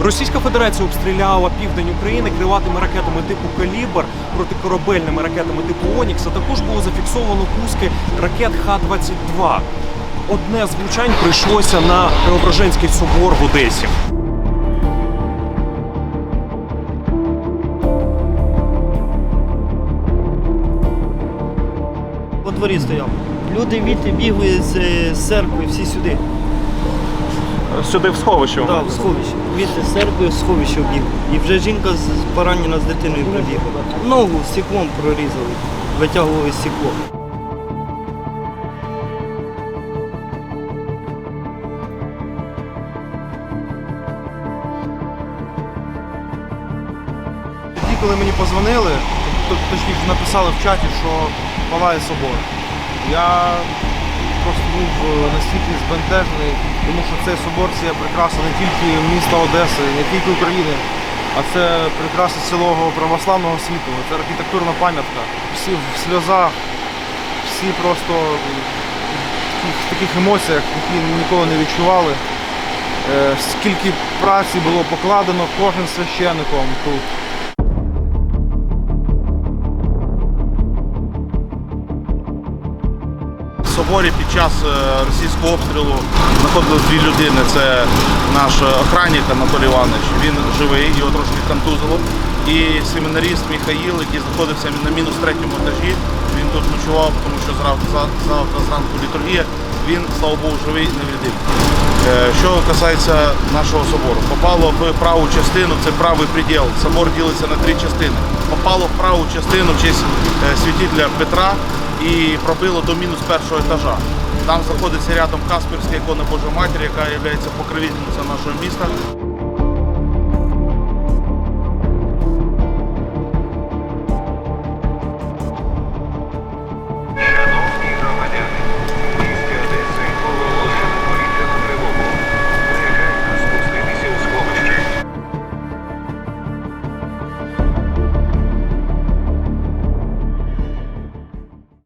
Російська Федерація обстріляла південь України крилатими ракетами типу Калібр, протикорабельними ракетами типу Онікс, а також було зафіксовано пуски ракет Х-22. Одне з влучань прийшлося на Преображенський собор в Одесі. По дворі стояв. Люди віти бігли з церкви, всі сюди. Сюди в сховище. Так, в сховище. З церкви в сховище бігли. І вже жінка з поранена з дитиною прибігла. Ногу стеклом прорізали, витягували стекло. Тоді, коли мені позвонили, точніше написали в чаті, що палає собор. Я просто був е, настільки збентежений, тому що цей собор це прикраса не тільки міста Одеси, не тільки України, а це прикраса цілого православного світу. Це архітектурна пам'ятка. Всі в сльозах, всі просто в таких, емоціях, які ніколи не відчували. Е, Скільки праці було покладено кожним священником тут. Соборі під час е, російського обстрілу знаходились дві людини. Це наш охранник Анатолій Іванович. Він живий, його трошки контузило. І семінаріст Михаїл, який знаходився на мінус третьому етажі. Він тут ночував, тому що завтра зранку літургія. Він, слава Богу, живий, невредимий. Е, Що касається нашого собору, попало в праву частину, це правий приділ. Собор ділиться на три частини. Попало в праву частину в е, святителя Петра і пробило до мінус першого етажа. Там знаходиться рядом Касперська ікона Божої Матері, яка є покровительницею нашого міста.